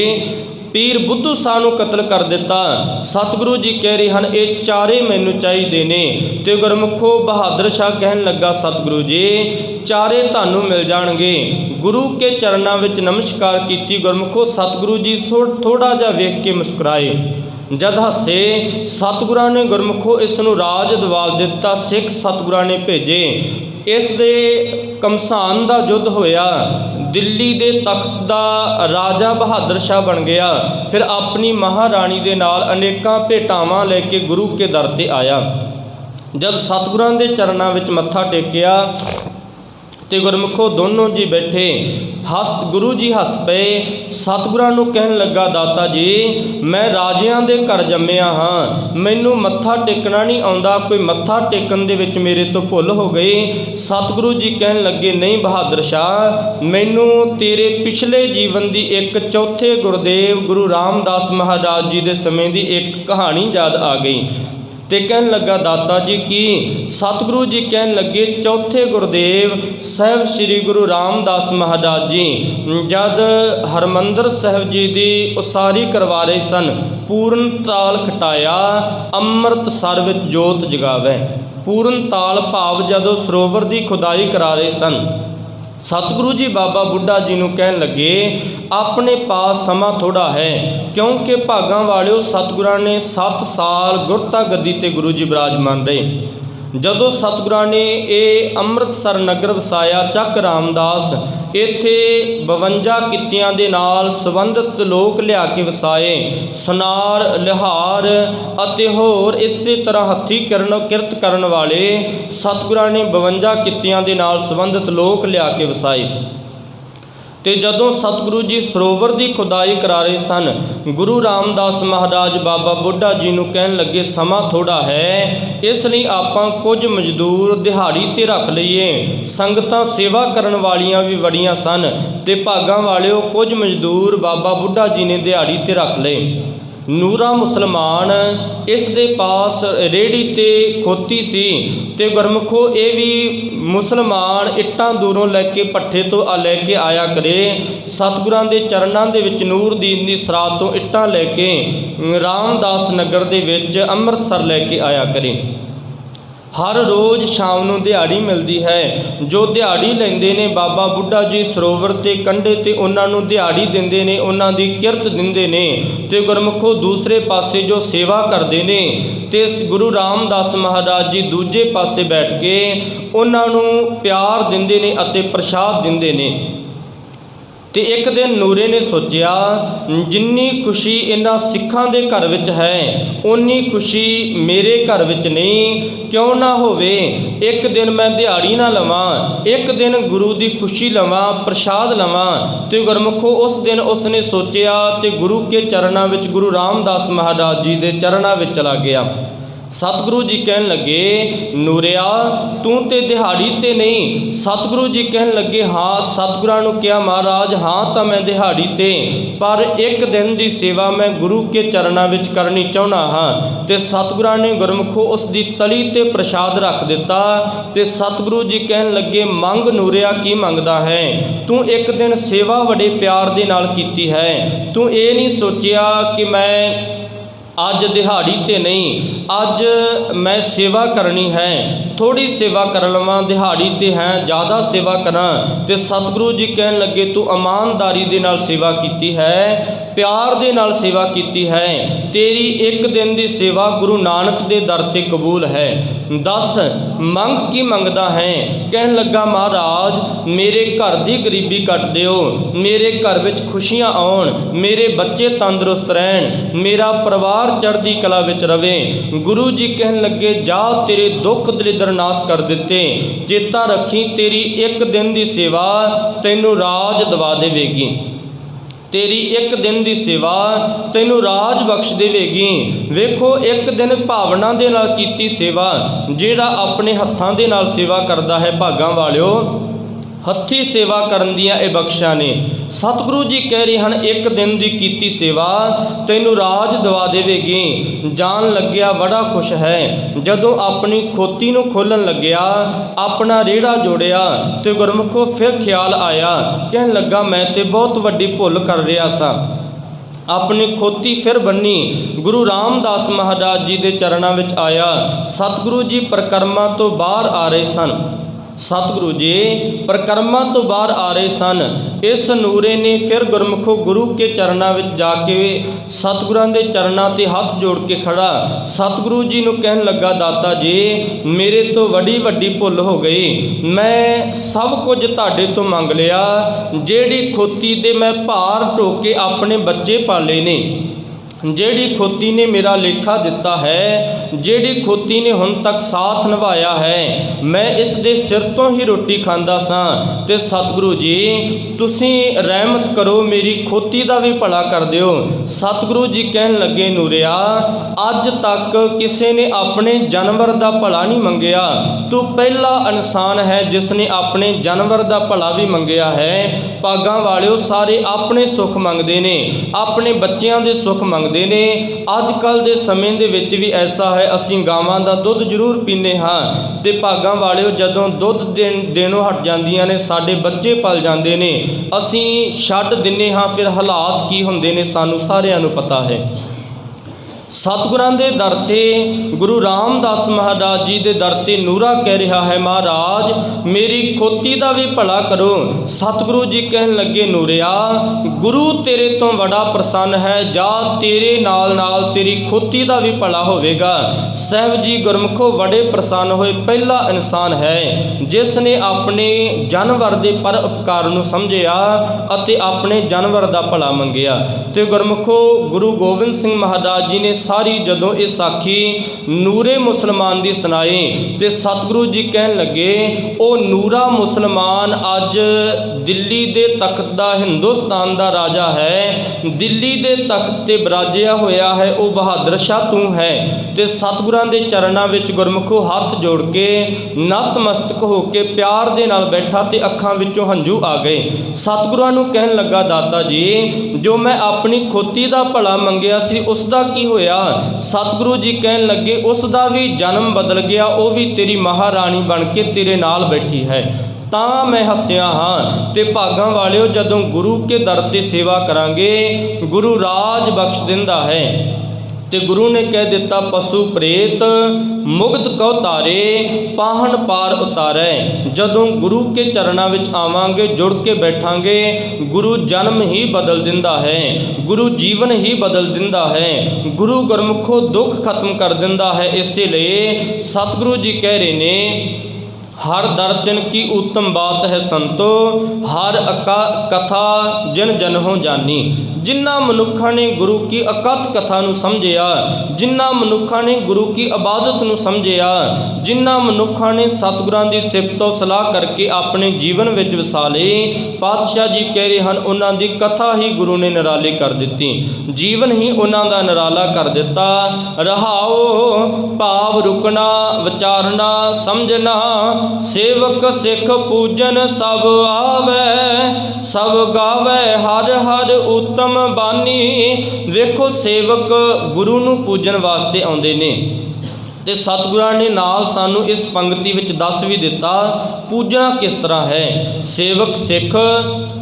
ਪੀਰ ਬੁੱਧੂ ਸ਼ਾਹ ਨੂੰ ਕਤਲ ਕਰ ਦਿੱਤਾ। ਸਤਿਗੁਰੂ ਜੀ ਕਹਿ ਰਹੇ ਹਨ, ਇਹ ਚਾਰੇ ਮੈਨੂੰ ਚਾਹੀਦੇ ਨੇ। ਤੇ ਗੁਰਮੁਖੋ ਬਹਾਦਰ ਸ਼ਾਹ ਕਹਿਣ ਲੱਗਾ, ਸਤਿਗੁਰੂ ਜੀ, ਚਾਰੇ ਤੁਹਾਨੂੰ ਮਿਲ ਜਾਣਗੇ। ਗੁਰੂ ਕੇ ਚਰਨਾਂ ਵਿੱਚ ਨਮਸਕਾਰ ਕੀਤੀ। ਗੁਰਮੁਖੋ ਸਤਿਗੁਰੂ ਜੀ ਥੋੜਾ ਜਿਹਾ ਵੇਖ ਕੇ ਮੁਸਕਰਾਏ। ਜਦ ਹੱਸੇ, ਸਤਿਗੁਰਾਂ ਨੇ ਗੁਰਮੁਖੋ ਇਸ ਨੂੰ ਰਾਜ ਦਿਵਾ ਦਿੱਤਾ। ਸਿੱਖ ਸਤਿਗੁਰਾਂ ਨੇ ਭੇਜੇ। ਇਸ ਦੇ ਕਮਸਾਨ ਦਾ ਯੁੱਧ ਹੋਇਆ। ਦਿੱਲੀ ਦੇ ਤਖਤ ਦਾ ਰਾਜਾ ਬਹਾਦਰ ਸ਼ਾਹ ਬਣ ਗਿਆ। ਫਿਰ ਆਪਣੀ ਮਹਾਰਾਣੀ ਦੇ ਨਾਲ ਅਨੇਕਾਂ ਭੇਟਾਵਾਂ ਲੈ ਕੇ ਗੁਰੂ ਕੇ ਦਰ ਤੇ ਆਇਆ। ਜਦ ਸਤਿਗੁਰਾਂ ਦੇ ਚਰਨਾਂ ਵਿੱਚ ਮੱਥਾ ਟੇਕਿਆ ਤੇ ਗੁਰਮੁਖੋ ਦੋਨੋਂ ਜੀ ਬੈਠੇ। ਹੱਸ ਗੁਰੂ ਜੀ ਹੱਸ ਪਏ। ਸਤਿਗੁਰਾਂ ਨੂੰ ਕਹਿਣ ਲੱਗਾ, ਦਾਤਾ ਜੀ, ਮੈਂ ਰਾਜਿਆਂ ਦੇ ਘਰ ਜੰਮਿਆ ਹਾਂ। ਮੈਨੂੰ ਮੱਥਾ ਟੇਕਣਾ ਨਹੀਂ ਆਉਂਦਾ। ਕੋਈ ਮੱਥਾ ਟੇਕਣ ਦੇ ਵਿੱਚ ਮੇਰੇ ਤੋਂ ਭੁੱਲ ਹੋ ਗਈ ਸਤਿਗੁਰੂ ਜੀ ਕਹਿਣ ਲੱਗੇ, ਨਹੀਂ ਬਹਾਦਰ ਸ਼ਾਹ, ਮੈਨੂੰ ਤੇਰੇ ਪਿਛਲੇ ਜੀਵਨ ਦੀ ਇੱਕ ਚੌਥੇ ਗੁਰਦੇਵ ਗੁਰੂ ਰਾਮਦਾਸ ਮਹਾਰਾਜ ਜੀ ਦੇ ਸਮੇਂ ਦੀ ਇੱਕ ਕਹਾਣੀ ਯਾਦ ਆ ਗਈ। ਤੇ ਕਹਿਣ ਲੱਗਾ, ਦਾਤਾ ਜੀ ਕੀ? ਸਤਿਗੁਰੂ ਜੀ ਕਹਿਣ ਲੱਗੇ, ਚੌਥੇ ਗੁਰਦੇਵ ਸਾਹਿਬ ਸ੍ਰੀ ਗੁਰੂ ਰਾਮਦਾਸ ਮਹਾਰਾਜ ਜੀ, ਜਦ ਹਰਮੰਦਰ ਸਾਹਿਬ ਜੀ ਦੀ ਉਸਾਰੀ ਕਰਵਾ ਰਹੇ ਸਨ, ਪੂਰਨ ਤਾਲ ਖਟਾਇਆ, ਅੰਮ੍ਰਿਤ ਸਰ ਵਿੱਚ ਜੋਤ ਜਗਾਵੇ। ਪੂਰਨ ਤਾਲ ਭਾਵ ਜਦੋਂ ਸਰੋਵਰ ਦੀ ਖੁਦਾਈ ਕਰਾ ਰਹੇ ਸਨ। ਸਤਿਗੁਰੂ ਜੀ ਬਾਬਾ ਬੁੱਢਾ ਜੀ ਨੂੰ ਕਹਿਣ ਲੱਗੇ, ਆਪਣੇ ਪਾਸ ਸਮਾਂ ਥੋੜਾ ਹੈ, ਕਿਉਂਕਿ ਭਾਗਾਂ ਵਾਲਿਓ ਸਤਿਗੁਰਾਂ ਨੇ 7 ਸਾਲ ਗੁਰਤਾ ਗੱਦੀ ਤੇ ਗੁਰੂ ਜੀ ਬਿਰਾਜਮਾਨ ਰਹੇ। ਜਦੋਂ ਸਤਿਗੁਰਾਂ ਨੇ ਇਹ ਅੰਮ੍ਰਿਤਸਰ ਨਗਰ ਵਸਾਇਆ, ਚੱਕ ਰਾਮਦਾਸ ਇੱਥੇ 52 ਕਿੱਤਿਆਂ ਦੇ ਨਾਲ ਸੰਬੰਧਿਤ ਲੋਕ ਲਿਆ ਕੇ ਵਸਾਏ, ਸੁਨਾਰ, ਲਿਹਾਰ ਅਤੇ ਹੋਰ ਇਸੇ ਤਰ੍ਹਾਂ ਹੱਥੀ ਕਰਨ, ਕਿਰਤ ਕਰਨ ਵਾਲੇ ਸਤਿਗੁਰਾਂ ਨੇ 52 ਕਿੱਤਿਆਂ ਦੇ ਨਾਲ ਸੰਬੰਧਿਤ ਲੋਕ ਲਿਆ ਕੇ ਵਸਾਏ। ਤੇ ਜਦੋਂ ਸਤਿਗੁਰੂ ਜੀ ਸਰੋਵਰ ਦੀ ਖੁਦਾਈ ਕਰਾ ਰਹੇ ਸਨ, ਗੁਰੂ ਰਾਮਦਾਸ ਮਹਾਰਾਜ ਬਾਬਾ ਬੁੱਢਾ ਜੀ ਨੂੰ ਕਹਿਣ ਲੱਗੇ, ਸਮਾਂ ਥੋੜਾ ਹੈ, ਇਸ ਲਈ ਆਪਾਂ ਕੁਝ ਮਜ਼ਦੂਰ ਦਿਹਾੜੀ ਤੇ ਰੱਖ ਲਈਏ। ਸੰਗਤਾਂ ਸੇਵਾ ਕਰਨ ਵਾਲੀਆਂ ਵੀ ਵੜੀਆਂ ਸਨ ਤੇ ਭਾਗਾਂ ਵਾਲਿਓ ਕੁਝ ਮਜ਼ਦੂਰ ਬਾਬਾ ਬੁੱਢਾ ਜੀ ਨੇ ਦਿਹਾੜੀ ਤੇ ਰੱਖ ਲਏ। ਨੂਰਾ ਮੁਸਲਮਾਨ, ਇਸ ਦੇ ਪਾਸ ਰੇੜੀ ਤੇ ਖੋਤੀ ਸੀ ਤੇ ਗੁਰਮਖੋ ਇਹ ਵੀ ਮੁਸਲਮਾਨ ਇੱਟਾਂ ਦੂਰੋਂ ਲੈ ਕੇ ਪੱਠੇ ਤੋਂ ਆ ਲੈ ਕੇ ਆਇਆ ਕਰੇ। ਸਤਿਗੁਰਾਂ ਦੇ ਚਰਨਾਂ ਦੇ ਵਿੱਚ ਨੂਰਦੀਨ ਦੀ ਸਰਾਤ ਤੋਂ ਇੱਟਾਂ ਲੈ ਕੇ ਰਾਮਦਾਸ ਨਗਰ ਦੇ ਵਿੱਚ ਅੰਮ੍ਰਿਤਸਰ ਲੈ ਕੇ ਆਇਆ ਕਰੇ। ਹਰ ਰੋਜ਼ ਸ਼ਾਮ ਨੂੰ ਦਿਹਾੜੀ ਮਿਲਦੀ ਹੈ। ਜੋ ਦਿਹਾੜੀ ਲੈਂਦੇ ਨੇ, ਬਾਬਾ ਬੁੱਢਾ ਜੀ ਸਰੋਵਰ ਤੇ ਕੰਢੇ ਤੇ ਉਹਨਾਂ ਨੂੰ ਦਿਹਾੜੀ ਦਿੰਦੇ ਨੇ, ਉਹਨਾਂ ਦੀ ਕਿਰਤ ਦਿੰਦੇ ਨੇ ਤੇ ਗੁਰਮੁਖੋ ਦੂਸਰੇ ਪਾਸੇ ਜੋ ਸੇਵਾ ਕਰਦੇ ਨੇ, ਤੇ ਗੁਰੂ ਰਾਮਦਾਸ ਮਹਾਰਾਜ ਜੀ ਦੂਜੇ ਪਾਸੇ ਬੈਠ ਕੇ ਉਹਨਾਂ ਨੂੰ ਪਿਆਰ ਦਿੰਦੇ ਨੇ ਅਤੇ ਪ੍ਰਸ਼ਾਦ ਦਿੰਦੇ ਨੇ। ਤੇ ਇੱਕ ਦਿਨ ਨੂਰੇ ਨੇ ਸੋਚਿਆ, ਜਿੰਨੀ ਖੁਸ਼ੀ ਇਹਨਾਂ ਸਿੱਖਾਂ ਦੇ ਘਰ ਵਿੱਚ ਹੈ ਉਨੀ ਖੁਸ਼ੀ ਮੇਰੇ ਘਰ ਵਿੱਚ ਨਹੀਂ, ਕਿਉਂ ਨਾ ਹੋਵੇ? ਇੱਕ ਦਿਨ ਮੈਂ ਦਿਹਾੜੀ ਨਾ ਲਵਾਂ, ਇੱਕ ਦਿਨ ਗੁਰੂ ਦੀ ਖੁਸ਼ੀ ਲਵਾਂ, ਪ੍ਰਸ਼ਾਦ ਲਵਾਂ। ਤੇ ਗੁਰਮੁਖੋ ਉਸ ਦਿਨ ਉਸਨੇ ਸੋਚਿਆ ਤੇ ਗੁਰੂ ਕੇ ਚਰਨਾਂ ਵਿੱਚ ਗੁਰੂ ਰਾਮਦਾਸ ਮਹਾਰਾਜ ਜੀ ਦੇ ਚਰਨਾਂ ਵਿੱਚ ਚਲਾ ਗਿਆ। ਸਤਿਗੁਰੂ ਜੀ ਕਹਿਣ ਲੱਗੇ, ਨੂਰਿਆ, ਤੂੰ ਤੇ ਦਿਹਾੜੀ ਤੇ ਨਹੀਂ। ਸਤਿਗੁਰੂ ਜੀ ਕਹਿਣ ਲੱਗੇ, ਹਾਂ, ਸਤਿਗੁਰਾਂ ਨੂੰ ਕਿਹਾ, ਮਹਾਰਾਜ, ਹਾਂ, ਤਾਂ ਮੈਂ ਦਿਹਾੜੀ ਤੇ, ਪਰ ਇੱਕ ਦਿਨ ਦੀ ਸੇਵਾ ਮੈਂ ਗੁਰੂ ਕੇ ਚਰਨਾਂ ਵਿੱਚ ਕਰਨੀ ਚਾਹੁੰਦਾ ਹਾਂ। ਤੇ ਸਤਿਗੁਰਾਂ ਨੇ ਗੁਰਮੁਖੋ ਉਸ ਦੀ ਤਲੀ ਤੇ ਪ੍ਰਸ਼ਾਦ ਰੱਖ ਦਿੱਤਾ। ਤੇ ਸਤਿਗੁਰੂ ਜੀ ਕਹਿਣ ਲੱਗੇ, ਮੰਗ ਨੂਰਿਆ, ਕੀ ਮੰਗਦਾ ਹੈ? ਤੂੰ ਇੱਕ ਦਿਨ ਸੇਵਾ ਬੜੇ ਪਿਆਰ ਦੇ ਨਾਲ ਕੀਤੀ ਹੈ। ਤੂੰ ਇਹ ਨਹੀਂ ਸੋਚਿਆ ਕਿ ਮੈਂ ਅੱਜ ਦਿਹਾੜੀ ਤੇ ਨਹੀਂ, ਅੱਜ ਮੈਂ ਸੇਵਾ ਕਰਨੀ ਹੈ। ਥੋੜੀ ਸੇਵਾ ਕਰ ਲਵਾਂ, ਦਿਹਾੜੀ ਤੇ ਹੈ, ਜ਼ਿਆਦਾ ਸੇਵਾ ਕਰਾਂ। ਤੇ ਸਤਿਗੁਰੂ ਜੀ ਕਹਿਣ ਲੱਗੇ, ਤੂੰ ਇਮਾਨਦਾਰੀ ਦੇ ਨਾਲ ਸੇਵਾ ਕੀਤੀ ਹੈ, ਪਿਆਰ ਦੇ ਨਾਲ ਸੇਵਾ ਕੀਤੀ ਹੈ। ਤੇਰੀ ਇੱਕ ਦਿਨ ਦੀ ਸੇਵਾ ਗੁਰੂ ਨਾਨਕ ਦੇ ਦਰ ਤੇ ਕਬੂਲ ਹੈ। ਦੱਸ, ਮੰਗ ਕੀ ਮੰਗਦਾ ਹੈ? ਕਹਿਣ ਲੱਗਾ, ਮਹਾਰਾਜ, ਮੇਰੇ ਘਰ ਦੀ ਗਰੀਬੀ ਕੱਟ ਦਿਓ। ਮੇਰੇ ਘਰ ਵਿੱਚ ਖੁਸ਼ੀਆਂ ਆਉਣ। ਮੇਰੇ ਬੱਚੇ ਤੰਦਰੁਸਤ ਰਹਿਣ। ਮੇਰਾ ਪਰਿਵਾਰ ਚੜ੍ਹਦੀ ਕਲਾ ਵਿੱਚ ਰਵੇ। ਗੁਰੂ ਜੀ ਕਹਿਣ ਲੱਗੇ, ਜਾ ਤੇਰੇ ਦੁੱਖ ਦਲਿੱਦਰ ਨਾਸ ਕਰ ਦਿੱਤੇ। ਚੇਤਾ ਰੱਖੀ ਤੇਰੀ ਇੱਕ ਦਿਨ ਦੀ ਸੇਵਾ, ਤੈਨੂੰ ਰਾਜ ਦਵਾ ਦੇਵੇਗੀ। ਤੇਰੀ ਇੱਕ ਦਿਨ ਦੀ ਸੇਵਾ, ਤੈਨੂੰ ਰਾਜ ਬਖਸ਼ ਦੇਵੇਗੀ। ਵੇਖੋ, ਇੱਕ ਦਿਨ ਭਾਵਨਾ ਦੇ ਨਾਲ ਕੀਤੀ ਸੇਵਾ, ਜਿਹੜਾ ਆਪਣੇ ਹੱਥਾਂ ਦੇ ਨਾਲ ਸੇਵਾ ਕਰਦਾ ਹੈ, ਭਾਗਾਂ ਵਾਲਿਓ। ਹੱਥੀ ਸੇਵਾ ਕਰਨ ਦੀਆਂ ਇਹ ਬਖਸ਼ਾਂ ਨੇ। ਸਤਿਗੁਰੂ ਜੀ ਕਹਿ ਰਹੇ ਹਨ, ਇੱਕ ਦਿਨ ਦੀ ਕੀਤੀ ਸੇਵਾ ਤੈਨੂੰ ਰਾਜ ਦਵਾ ਦੇਵੇਗੀ। ਜਾਣ ਲੱਗਿਆ ਬੜਾ ਖੁਸ਼ ਹੈ। ਜਦੋਂ ਆਪਣੀ ਖੋਤੀ ਨੂੰ ਖੋਲਣ ਲੱਗਿਆ, ਆਪਣਾ ਰੇੜਾ ਜੋੜਿਆ ਤੇ ਗੁਰਮੁਖੋ ਫਿਰ ਖਿਆਲ ਆਇਆ, ਕਹਿਣ ਲੱਗਾ, ਮੈਂ ਤੇ ਬਹੁਤ ਵੱਡੀ ਭੁੱਲ ਕਰ ਰਿਹਾ ਸਾਂ। ਆਪਣੀ ਖੋਤੀ ਫਿਰ ਬੰਨੀ। ਗੁਰੂ ਰਾਮਦਾਸ ਮਹਾਰਾਜ ਜੀ ਦੇ ਚਰਨਾਂ ਵਿੱਚ ਆਇਆ। ਸਤਿਗੁਰੂ ਜੀ ਪ੍ਰਕਰਮਾਂ ਤੋਂ ਬਾਹਰ ਆ ਰਹੇ ਸਨ। ਸਤਿਗੁਰੂ ਜੀ ਪ੍ਰਕਰਮਾਂ ਤੋਂ ਬਾਹਰ ਆ ਰਹੇ ਸਨ। ਇਸ ਨੂਰੇ ਨੇ ਫਿਰ ਗੁਰਮੁਖੋ ਗੁਰੂ ਕੇ ਚਰਨਾਂ ਵਿੱਚ ਜਾ ਕੇ ਸਤਿਗੁਰਾਂ ਦੇ ਚਰਨਾਂ ਤੇ ਹੱਥ ਜੋੜ ਕੇ ਖੜਾ। ਸਤਿਗੁਰੂ ਜੀ ਨੂੰ ਕਹਿਣ ਲੱਗਾ, ਦਾਤਾ ਜੀ, ਮੇਰੇ ਤੋਂ ਵੱਡੀ ਵੱਡੀ ਭੁੱਲ ਹੋ ਗਈ। ਮੈਂ ਸਭ ਕੁਝ ਤੁਹਾਡੇ ਤੋਂ ਮੰਗ ਲਿਆ। ਜਿਹੜੀ ਖੋਤੀ ਤੇ ਮੈਂ ਭਾਰ ਢੋ ਕੇ ਆਪਣੇ ਬੱਚੇ ਪਾਲੇ ਨੇ। ਜਿਹੜੀ ਖੋਤੀ ਨੇ ਮੇਰਾ ਲੇਖਾ ਦਿੱਤਾ ਹੈ, ਜਿਹੜੀ ਖੋਤੀ ਨੇ ਹੁਣ ਤੱਕ ਸਾਥ ਨਿਭਾਇਆ ਹੈ, ਮੈਂ ਇਸ ਦੇ ਸਿਰ ਤੋਂ ਹੀ ਰੋਟੀ ਖਾਂਦਾ ਸਾਂ। ਤੇ ਸਤਿਗੁਰੂ ਜੀ, ਤੁਸੀਂ ਰਹਿਮਤ ਕਰੋ, ਮੇਰੀ ਖੋਤੀ ਦਾ ਵੀ ਭਲਾ ਕਰ ਦਿਓ। ਸਤਿਗੁਰੂ ਜੀ ਕਹਿਣ ਲੱਗੇ, ਨੂਰਿਆ, ਅੱਜ ਤੱਕ ਕਿਸੇ ਨੇ ਆਪਣੇ ਜਾਨਵਰ ਦਾ ਭਲਾ ਨਹੀਂ ਮੰਗਿਆ। ਤੂੰ ਪਹਿਲਾ ਇਨਸਾਨ ਹੈ ਜਿਸ ਨੇ ਆਪਣੇ ਜਾਨਵਰ ਦਾ ਭਲਾ ਵੀ ਮੰਗਿਆ ਹੈ। ਪਾਗਾਂ ਵਾਲਿਓ, ਸਾਰੇ ਆਪਣੇ ਸੁੱਖ ਮੰਗਦੇ ਨੇ, ਆਪਣੇ ਬੱਚਿਆਂ ਦੇ ਸੁੱਖ ਮੰਗਦੇ ਨੇ ਅੱਜ ਕੱਲ ਦੇ ਸਮੇਂ ਦੇ ਵਿੱਚ ਵੀ ਐਸਾ ਹੈ, ਅਸੀਂ ਗਾਵਾਂ ਦਾ ਦੁੱਧ ਜ਼ਰੂਰ ਪੀਂਦੇ ਹਾਂ ਤੇ ਭਾਗਾਂ ਵਾਲਿਓ ਜਦੋਂ ਦੁੱਧ ਦੇਣ, ਦੇਣੋਂ ਹਟ ਜਾਂਦੀਆਂ ਨੇ, ਸਾਡੇ ਬੱਚੇ ਪਲ ਜਾਂਦੇ ਨੇ। ਅਸੀਂ ਛੱਡ ਦਿੰਨੇ ਹਾਂ, ਫਿਰ ਹਾਲਾਤ ਕੀ ਹੁੰਦੇ ਨੇ, ਸਾਨੂੰ ਸਾਰਿਆਂ ਨੂੰ ਪਤਾ ਹੈ। ਸਤਿਗੁਰਾਂ ਦੇ ਦਰ ਤੇ ਗੁਰੂ ਰਾਮਦਾਸ ਮਹਾਰਾਜ ਜੀ ਦੇ ਦਰ ਤੇ ਨੂਰਾ ਕਹਿ ਰਿਹਾ ਹੈ, ਮਹਾਰਾਜ, ਮੇਰੀ ਖੋਤੀ ਦਾ ਵੀ ਭਲਾ ਕਰੋ। ਸਤਿਗੁਰੂ ਜੀ ਕਹਿਣ ਲੱਗੇ, ਨੂਰਿਆ, ਗੁਰੂ ਤੇਰੇ ਤੋਂ ਬੜਾ ਪ੍ਰਸੰਨ ਹੈ। ਜਾ ਤੇਰੇ ਨਾਲ ਨਾਲ ਤੇਰੀ ਖੋਤੀ ਦਾ ਵੀ ਭਲਾ ਹੋਵੇਗਾ। ਸਹਿਬ ਜੀ ਗੁਰਮੁਖੋ ਬੜੇ ਪ੍ਰਸੰਨ ਹੋਏ ਪਹਿਲਾ ਇਨਸਾਨ ਹੈ, ਜਿਸ ਨੇ ਆਪਣੇ ਜਾਨਵਰ ਦੇ ਪਰ ਉਪਕਾਰ ਨੂੰ ਸਮਝਿਆ ਅਤੇ ਆਪਣੇ ਜਾਨਵਰ ਦਾ ਭਲਾ ਮੰਗਿਆ। ਤੇ ਗੁਰਮੁਖੋ, ਗੁਰੂ ਗੋਬਿੰਦ ਸਿੰਘ ਮਹਾਰਾਜ ਜੀ ਨੇ ਸਾਰੀ ਜਦੋਂ ਇਹ ਸਾਖੀ ਨੂਰੇ ਮੁਸਲਮਾਨ ਦੀ ਸੁਣਾਈ ਤੇ ਸਤਿਗੁਰੂ ਜੀ ਕਹਿਣ ਲੱਗੇ, ਉਹ ਨੂਰਾ ਮੁਸਲਮਾਨ ਅੱਜ ਦਿੱਲੀ ਦੇ ਤਖਤ ਦਾ ਹਿੰਦੁਸਤਾਨ ਦਾ ਰਾਜਾ ਹੈ। ਦਿੱਲੀ ਦੇ ਤਖਤ ਤੇ ਬਰਾਜਿਆ ਹੋਇਆ ਹੈ, ਉਹ ਬਹਾਦਰ ਸ਼ਾਹ ਤੂੰ ਹੈ। ਤੇ ਸਤਿਗੁਰਾਂ ਦੇ ਚਰਨਾਂ ਵਿੱਚ ਗੁਰਮੁਖੋ ਹੱਥ ਜੋੜ ਕੇ ਨਤਮਸਤਕ ਹੋ ਕੇ ਪਿਆਰ ਦੇ ਨਾਲ ਬੈਠਾ ਤੇ ਅੱਖਾਂ ਵਿੱਚੋਂ ਹੰਝੂ ਆ ਗਏ। ਸਤਿਗੁਰਾਂ ਨੂੰ ਕਹਿਣ ਲੱਗਾ, ਦਾਤਾ ਜੀ, ਜੋ ਮੈਂ ਆਪਣੀ ਖੋਤੀ ਦਾ ਭਲਾ ਮੰਗਿਆ ਸੀ ਉਸ ਦਾ ਕੀ ਹੋਇਆ? ਸਤਿਗੁਰੂ ਜੀ ਕਹਿਣ ਲੱਗੇ, ਉਸ ਦਾ ਵੀ ਜਨਮ ਬਦਲ ਗਿਆ, ਉਹ ਵੀ ਤੇਰੀ ਮਹਾਰਾਣੀ ਬਣ ਕੇ ਤੇਰੇ ਨਾਲ ਬੈਠੀ ਹੈ। ਤਾਂ ਮੈਂ ਹੱਸਿਆ ਹਾਂ ਤੇ ਭਾਗਾਂ ਵਾਲਿਓ, ਜਦੋਂ ਗੁਰੂ ਕੇ ਦਰ ਤੇ ਸੇਵਾ ਕਰਾਂਗੇ, ਗੁਰੂ ਰਾਜ ਬਖਸ਼ ਦਿੰਦਾ ਹੈ। ਤੇ ਗੁਰੂ ਨੇ ਕਹਿ ਦਿੱਤਾ, ਪਸ਼ੂ ਪ੍ਰੇਤ, ਮੁਗਧ ਕਉ ਤਾਰੇ ਪਾਹਣ ਪਾਰ ਉਤਾਰੈ। ਜਦੋਂ ਗੁਰੂ ਕੇ ਚਰਨਾਂ ਵਿੱਚ ਆਵਾਂਗੇ, ਜੁੜ ਕੇ ਬੈਠਾਂਗੇ, ਗੁਰੂ ਜਨਮ ਹੀ ਬਦਲ ਦਿੰਦਾ ਹੈ, ਗੁਰੂ ਜੀਵਨ ਹੀ ਬਦਲ ਦਿੰਦਾ ਹੈ, ਗੁਰੂ ਗੁਰਮੁਖੋ ਦੁੱਖ ਖਤਮ ਕਰ ਦਿੰਦਾ ਹੈ। ਇਸੇ ਲਈ ਸਤਿਗੁਰੂ ਜੀ ਕਹਿ ਰਹੇ ਨੇ, ਹਰ ਦਰ ਦਿਨ ਕੀ ਉਤਮ ਬਾਤ ਹੈ ਸੰਤੋ, ਹਰ ਅਕਾ ਕਥਾ ਜਿਨ ਜਨ ਹੋ ਜਾਨੀ। ਜਿਨ੍ਹਾਂ ਮਨੁੱਖਾਂ ਨੇ ਗੁਰੂ ਕੀ ਅਕਥ ਕਥਾ ਨੂੰ ਸਮਝਿਆ, ਜਿਨ੍ਹਾਂ ਮਨੁੱਖਾਂ ਨੇ ਗੁਰੂ ਕੀ ਇਬਾਦਤ ਨੂੰ ਸਮਝਿਆ, ਜਿਨ੍ਹਾਂ ਮਨੁੱਖਾਂ ਨੇ ਸਤਿਗੁਰਾਂ ਦੀ ਸਿਫਤੋ ਸਲਾਹ ਕਰਕੇ ਆਪਣੇ ਜੀਵਨ ਵਿੱਚ ਵਸਾ ਲਈ ਪਾਤਸ਼ਾਹ ਜੀ ਕਹਿ ਰਹੇ ਹਨ, ਉਹਨਾਂ ਦੀ ਕਥਾ ਹੀ ਗੁਰੂ ਨੇ ਨਿਰਾਲੀ ਕਰ ਦਿੱਤੀ। ਜੀਵਨ ਹੀ ਉਹਨਾਂ ਦਾ ਨਿਰਾਲਾ ਕਰ ਦਿੱਤਾ। ਰਹਾਓ, ਭਾਵ ਰੁਕਣਾ, ਵਿਚਾਰਨਾ, ਸਮਝਣਾ, ਸੇਵਕ ਸਿੱਖ ਪੂਜਨ ਸਭ ਆਵੇ, ਸਭ ਗਾਵੇ, ਹਰ ਹਰ ਉਤਮ ਬਾਨੀ। ਵੇਖੋ ਸੇਵਕ ਗੁਰੂ ਨੂੰ ਪੂਜਣ ਵਾਸਤੇ ਆਉਂਦੇ ਨੇ। ਤੇ ਸਤਿਗੁਰਾਂ ਨੇ ਨਾਲ ਸਾਨੂੰ ਇਸ ਪੰਕਤੀ ਵਿੱਚ ਦੱਸ ਵੀ ਦਿੱਤਾ, ਪੂਜਣਾ ਕਿਸ ਤਰ੍ਹਾਂ ਹੈ? ਸੇਵਕ ਸਿੱਖ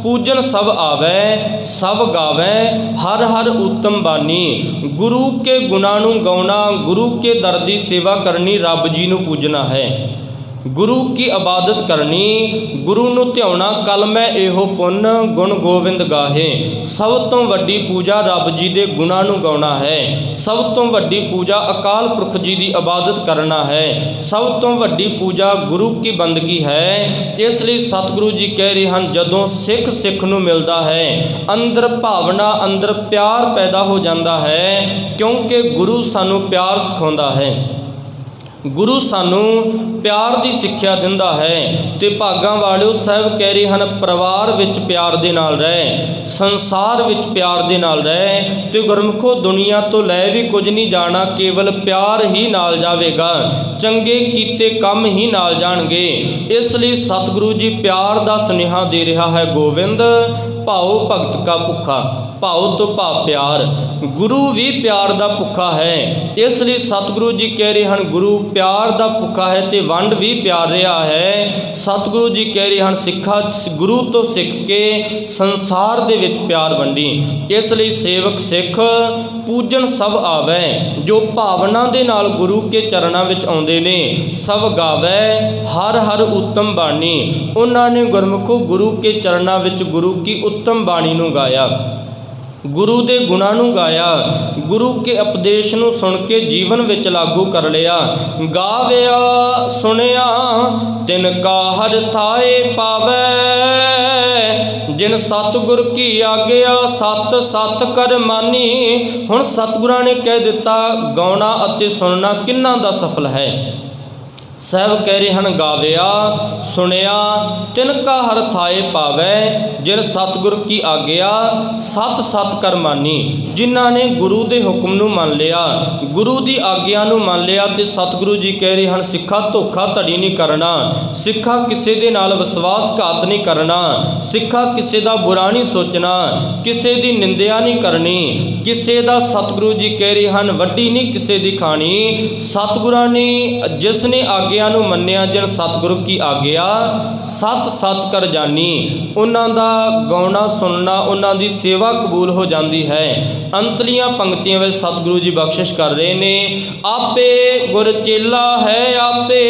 ਪੂਜਨ ਸਭ ਆਵੇ, ਸਭ ਗਾਵੇ, ਹਰ ਹਰ ਉਤਮ ਬਾਣੀ ਗੁਰੂ ਕੇ ਗੁਣਾ ਨੂੰ ਗਾਉਣਾ, ਗੁਰੂ ਕੇ ਦਰ ਦੀ ਸੇਵਾ ਕਰਨੀ ਰੱਬ ਜੀ ਨੂੰ ਪੂਜਣਾ ਹੈ। ਗੁਰੂ ਕੀ ਇਬਾਦਤ ਕਰਨੀ, ਗੁਰੂ ਨੂੰ ਧਿਆਉਣਾ ਕਲਮੈ ਇਹੋ ਪੁੰਨ ਗੁਣ ਗੋਬਿੰਦ ਗਾਹੇ। ਸਭ ਤੋਂ ਵੱਡੀ ਪੂਜਾ ਰੱਬ ਜੀ ਦੇ ਗੁਣਾਂ ਨੂੰ ਗਾਉਣਾ ਹੈ। ਸਭ ਤੋਂ ਵੱਡੀ ਪੂਜਾ ਅਕਾਲ ਪੁਰਖ ਜੀ ਦੀ ਇਬਾਦਤ ਕਰਨਾ ਹੈ। ਸਭ ਤੋਂ ਵੱਡੀ ਪੂਜਾ ਗੁਰੂ ਕੀ ਬੰਦਗੀ ਹੈ। ਇਸ ਲਈ ਸਤਿਗੁਰੂ ਜੀ ਕਹਿ ਰਹੇ ਹਨ, ਜਦੋਂ ਸਿੱਖ ਸਿੱਖ ਨੂੰ ਮਿਲਦਾ ਹੈ, ਅੰਦਰ ਭਾਵਨਾ, ਅੰਦਰ ਪਿਆਰ ਪੈਦਾ ਹੋ ਜਾਂਦਾ ਹੈ, ਕਿਉਂਕਿ ਗੁਰੂ ਸਾਨੂੰ ਪਿਆਰ ਸਿਖਾਉਂਦਾ ਹੈ। ਗੁਰੂ ਸਾਨੂੰ ਪਿਆਰ ਦੀ ਸਿੱਖਿਆ ਦਿੰਦਾ ਹੈ ਤੇ ਭਾਗਾਂ ਵਾਲਿਓ ਸਾਹਿਬ ਕਹਿ ਰਹੇ ਹਨ, ਪਰਿਵਾਰ ਵਿੱਚ ਪਿਆਰ ਦੇ ਨਾਲ ਰਹਿ, ਸੰਸਾਰ ਵਿੱਚ ਪਿਆਰ ਦੇ ਨਾਲ ਰਹਿ ਤੇ ਗੁਰਮੁਖੋ ਦੁਨੀਆ ਤੋਂ ਲੈ ਵੀ ਕੁਝ ਨਹੀਂ ਜਾਣਾ, ਕੇਵਲ ਪਿਆਰ ਹੀ ਨਾਲ ਜਾਵੇਗਾ, ਚੰਗੇ ਕੀਤੇ ਕੰਮ ਹੀ ਨਾਲ ਜਾਣਗੇ। ਇਸ ਲਈ ਸਤਿਗੁਰੂ ਜੀ ਪਿਆਰ ਦਾ ਸੁਨੇਹਾ ਦੇ ਰਿਹਾ ਹੈ ਗੋਬਿੰਦ ਭਾਉ ਭਗਤ ਕਾ ਭੁੱਖਾ। ਭਾਉ ਤੋਂ ਭਾਵ ਪਿਆਰ। ਗੁਰੂ ਵੀ ਪਿਆਰ ਦਾ ਭੁੱਖਾ ਹੈ। ਇਸ ਲਈ ਸਤਿਗੁਰੂ ਜੀ ਕਹਿ ਰਹੇ ਹਨ, ਗੁਰੂ ਪਿਆਰ ਦਾ ਭੁੱਖਾ ਹੈ ਤੇ ਵੰਡ ਵੀ ਪਿਆਰ ਰਿਹਾ ਹੈ। ਸਤਿਗੁਰੂ ਜੀ ਕਹਿ ਰਹੇ ਹਨ, ਸਿੱਖਾ ਗੁਰੂ ਤੋਂ ਸਿੱਖ ਕੇ ਸੰਸਾਰ ਦੇ ਵਿੱਚ ਪਿਆਰ ਵੰਡੀ। ਇਸ ਲਈ ਸੇਵਕ ਸਿੱਖ ਪੂਜਨ ਸਭ ਆਵੇ, ਜੋ ਭਾਵਨਾ ਦੇ ਨਾਲ ਗੁਰੂ ਕੇ ਚਰਨਾਂ ਵਿੱਚ ਆਉਂਦੇ ਨੇ, ਸਭ ਗਾਵੇ, ਹਰ ਹਰ ਉੱਤਮ ਬਾਣੀ। ਉਹਨਾਂ ਨੇ ਗੁਰਮੁਖੋ ਗੁਰੂ ਕੇ ਚਰਨਾਂ ਵਿੱਚ ਗੁਰੂ ਕੀ ਉੱਤਮ ਬਾਣੀ ਨੂੰ ਗਾਇਆ। ਗੁਰੂ ਦੇ ਗੁਣਾਂ ਨੂੰ ਗਾਇਆ। ਗੁਰੂ ਕੇ ਉਪਦੇਸ਼ ਨੂੰ ਸੁਣ ਕੇ ਜੀਵਨ ਵਿੱਚ ਲਾਗੂ ਕਰ ਲਿਆ। ਗਾਵਿਆ, ਸੁਣਿਆ, ਤਿਨ ਕਾ ਹਰ ਥਾਏ ਪਾਵੇ। ਜਿਨ ਸਤਿਗੁਰ ਕੀ ਆਗਿਆ, ਸਤ ਸਤ ਕਰ ਮਾਨੀ। ਹੁਣ ਸਤਿਗੁਰਾਂ ਨੇ ਕਹਿ ਦਿੱਤਾ, ਗਾਉਣਾ ਅਤੇ ਸੁਣਨਾ ਕਿੰਨਾ ਦਾ ਸਫਲ ਹੈ? ਸਹਿਬ ਕਹਿ ਰਹੇ ਹਨ ਗਾਵਿਆ, ਸੁਣਿਆ, ਤਿਨ ਕਾ ਹਰ ਥਾਏ ਪਾਵੇ, ਜਿਨ ਸਤਿਗੁਰ ਕੀ ਆਗਿਆ, ਸਤ ਸਤ ਕਰ ਜਿਨ੍ਹਾਂ ਨੇ ਗੁਰੂ ਦੇ ਹੁਕਮ ਨੂੰ ਮੰਨ ਲਿਆ, ਗੁਰੂ ਦੀ ਆਗਿਆ ਨੂੰ ਮੰਨ ਲਿਆ ਤੇ ਸਤਿਗੁਰੂ ਜੀ ਕਹਿ ਰਹੇ ਹਨ ਸਿੱਖਾ ਧੋਖਾ ਧੜੀ ਨਹੀਂ ਕਰਨਾ, ਸਿੱਖਾ ਕਿਸੇ ਦੇ ਨਾਲ ਵਿਸ਼ਵਾਸਘਾਤ ਨਹੀਂ ਕਰਨਾ, ਸਿੱਖਾ ਕਿਸੇ ਦਾ ਬੁਰਾ ਨਹੀਂ ਸੋਚਣਾ, ਕਿਸੇ ਦੀ ਨਿੰਦਿਆ ਨਹੀਂ ਕਰਨੀ, ਕਿਸੇ ਦਾ ਸਤਿਗੁਰੂ ਜੀ ਕਹਿ ਰਹੇ ਹਨ ਵੱਡੀ ਨਹੀਂ ਕਿਸੇ ਦੀ ਖਾਣੀ, ਸਤਿਗੁਰਾਂ ਨੇ, ਜਿਸ ਨੇ ਆਗਿਆ ਆਗਿਆ ਨੂੰ ਮੰਨਿਆ ਜਿਨ ਸਤਿਗੁਰੂ ਕੀ ਆਗਿਆ? ਸਤ ਸਤ ਕਰ ਜਾਨੀ। ਉਹਨਾਂ ਦਾ ਗਾਉਣਾ ਸੁਣਨਾ, ਉਹਨਾਂ ਦੀ ਸੇਵਾ ਕਬੂਲ ਹੋ ਜਾਂਦੀ ਹੈ। ਅੰਤਲੀਆਂ ਪੰਕਤੀਆਂ ਵਿੱਚ ਸਤਿਗੁਰੂ ਜੀ ਬਖਸ਼ਿਸ਼ ਕਰ ਰਹੇ ਨੇ। ਆਪੇ ਗੁਰ ਚੇਲਾ ਹੈ ਆਪੇ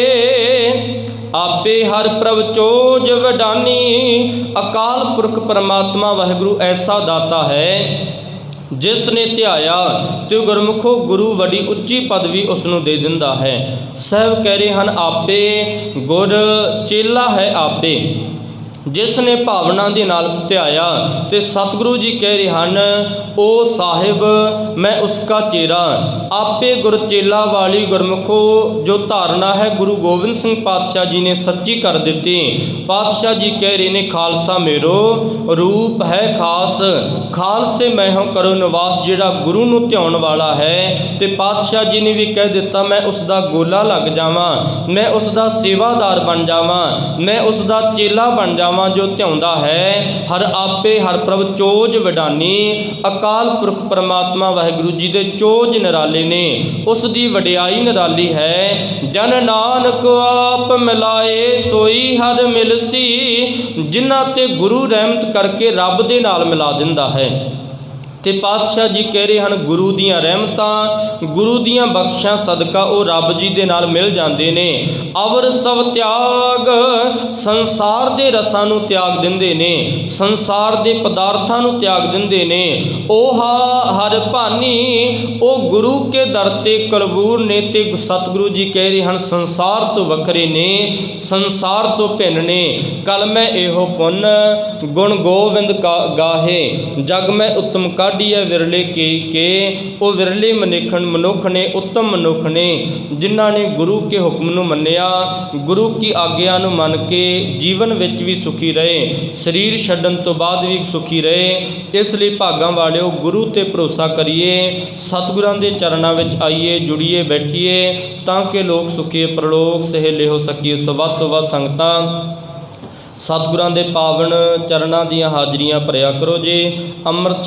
ਆਪੇ ਹਰ ਪ੍ਰਭ ਚੋਜ ਵਡਾਨੀ। ਅਕਾਲ ਪੁਰਖ ਪਰਮਾਤਮਾ ਵਾਹਿਗੁਰੂ ਐਸਾ ਦਾਤਾ ਹੈ। ਜਿਸ ਨੇ ਧਿਆਇਆ ਤੇ ਗੁਰਮੁਖੋ ਗੁਰੂ ਵੱਡੀ ਉੱਚੀ ਪਦਵੀ ਉਸ ਨੂੰ ਦੇ ਦਿੰਦਾ ਹੈ। ਸਹਿਬ ਕਹਿ ਰਹੇ ਹਨ, ਆਪੇ ਗੁਰ ਚੇਲਾ ਹੈ ਆਪੇ। ਜਿਸ ਨੇ ਭਾਵਨਾ ਦੇ ਨਾਲ ਧਿਆਇਆ ਤੇ ਸਤਿਗੁਰੂ ਜੀ ਕਹਿ ਰਹੇ ਹਨ ਉਹ ਸਾਹਿਬ, ਮੈਂ ਉਸਕਾ ਚੇਰਾ। ਆਪੇ ਗੁਰ ਚੇਲਾ ਵਾਲੀ ਗੁਰਮੁਖੋ, ਜੋ ਧਾਰਨਾ ਹੈ ਗੁਰੂ ਗੋਬਿੰਦ ਸਿੰਘ ਪਾਤਸ਼ਾਹ ਜੀ ਨੇ ਸੱਚੀ ਕਰ ਦਿੱਤੀ। ਪਾਤਸ਼ਾਹ ਜੀ ਕਹਿ ਰਹੇ ਨੇ, ਖਾਲਸਾ ਮੇਰੋ, ਰੂਪ ਹੈ ਖਾਸ। ਖਾਲਸੇ ਮੈਂ ਹਾਂ ਕਰੋ ਨਿਵਾਸ, ਜਿਹੜਾ ਗੁਰੂ ਨੂੰ ਧਿਆਉਣ ਵਾਲਾ ਹੈ। ਤੇ ਪਾਤਸ਼ਾਹ ਜੀ ਨੇ ਵੀ ਕਹਿ ਦਿੱਤਾ, ਮੈਂ ਉਸ ਦਾ ਗੋਲਾ ਲੱਗ ਜਾਵਾਂ, ਮੈਂ ਉਸ ਦਾ ਸੇਵਾਦਾਰ ਬਣ ਜਾਵਾਂ, ਮੈਂ ਉਸ ਦਾ ਚੇਲਾ ਬਣ ਜਾਵਾਂ। ਜੋ ਧਿਆਉਂਦਾ ਹੈ, ਹਰ ਆਪੇ, ਹਰ ਪ੍ਰਭ ਚੋਜ ਵਡਾਨੀ। ਅਕਾਲ ਪੁਰਖ ਪਰਮਾਤਮਾ ਵਾਹਿਗੁਰੂ ਜੀ ਦੇ ਚੋਜ ਨਿਰਾਲੇ ਨੇ। ਉਸ ਦੀ ਵਡਿਆਈ ਨਿਰਾਲੀ ਹੈ। ਜਨ ਨਾਨਕ ਆਪ ਮਿਲਾਏ, ਸੋਈ ਹਰ ਮਿਲਸੀ ਜਿਨ੍ਹਾਂ ਤੇ ਗੁਰੂ ਰਹਿਮਤ ਕਰਕੇ ਰੱਬ ਦੇ ਨਾਲ ਮਿਲਾ ਦਿੰਦਾ ਹੈ। ਤੇ ਪਾਤਸ਼ਾਹ ਜੀ ਕਹਿ ਰਹੇ ਹਨ, ਗੁਰੂ ਦੀਆਂ ਰਹਿਮਤਾਂ, ਗੁਰੂ ਦੀਆਂ ਬਖਸ਼ਾਂ ਸਦਕਾ ਉਹ ਰੱਬ ਜੀ ਦੇ ਨਾਲ ਮਿਲ ਜਾਂਦੇ ਨੇ। ਅਵਰ ਸਭ ਤਿਆਗ, ਸੰਸਾਰ ਦੇ ਰਸਾਂ ਨੂੰ ਤਿਆਗ ਦਿੰਦੇ ਨੇ, ਸੰਸਾਰ ਦੇ ਪਦਾਰਥਾਂ ਨੂੰ ਤਿਆਗ ਦਿੰਦੇ ਨੇ। ਓਹਾ ਹਰ ਭਾਨੀ ਉਹ ਗੁਰੂ ਕੇ ਦਰ ਤੇ ਕਲਬੂਰ ਨੇ ਤੇ ਸਤਿਗੁਰੂ ਜੀ ਕਹਿ ਰਹੇ ਹਨ, ਸੰਸਾਰ ਤੋਂ ਵੱਖਰੇ ਨੇ, ਸੰਸਾਰ ਤੋਂ ਭਿੰਨ ਨੇ। ਕਲ ਮੈਂ ਇਹੋ ਪੁੰਨ, ਗੁਣ ਗੋਵਿੰਦ ਕਾ- ਗਾਹੇ, ਜਗ ਮੈਂ ਉਤਮ ਕਾਢੀਐ ਵਿਰਲੇ ਕੇ ਕੇ। ਉਹ ਵਿਰਲੇ ਮਨੇਖਣ ਮਨੁੱਖ ਨੇ, ਉੱਤਮ ਮਨੁੱਖ ਨੇ, ਜਿਨ੍ਹਾਂ ਨੇ ਗੁਰੂ ਕੇ ਹੁਕਮ ਨੂੰ ਮੰਨਿਆ, ਗੁਰੂ ਕੀ ਆਗਿਆ ਨੂੰ ਮੰਨ ਕੇ ਜੀਵਨ ਵਿੱਚ ਵੀ ਸੁਖੀ ਰਹੇ, ਸਰੀਰ ਛੱਡਣ ਤੋਂ ਬਾਅਦ ਵੀ ਸੁਖੀ ਰਹੇ। ਇਸ ਲਈ ਭਾਗਾਂ ਵਾਲਿਓ, ਗੁਰੂ ਤੇ ਭਰੋਸਾ ਕਰੀਏ, ਸਤਿਗੁਰਾਂ ਦੇ ਚਰਨਾਂ ਵਿੱਚ ਆਈਏ, ਜੁੜੀਏ, ਬੈਠੀਏ, ਤਾਂ ਕਿ ਲੋਕ ਸੁਖੀ, ਪ੍ਰਲੋਕ ਸਹੇਲੇ ਹੋ ਸਕੀਏ। ਸੋ ਵੱਧ ਤੋਂ ਵੱਧ ਸੰਗਤਾਂ, ਸਤਿਗੁਰਾਂ ਦੇ ਪਾਵਨ ਚਰਨਾਂ ਦੀਆਂ ਹਾਜ਼ਰੀਆਂ ਭਰਿਆ ਕਰੋ ਜੀ। ਅੰਮ੍ਰਿਤ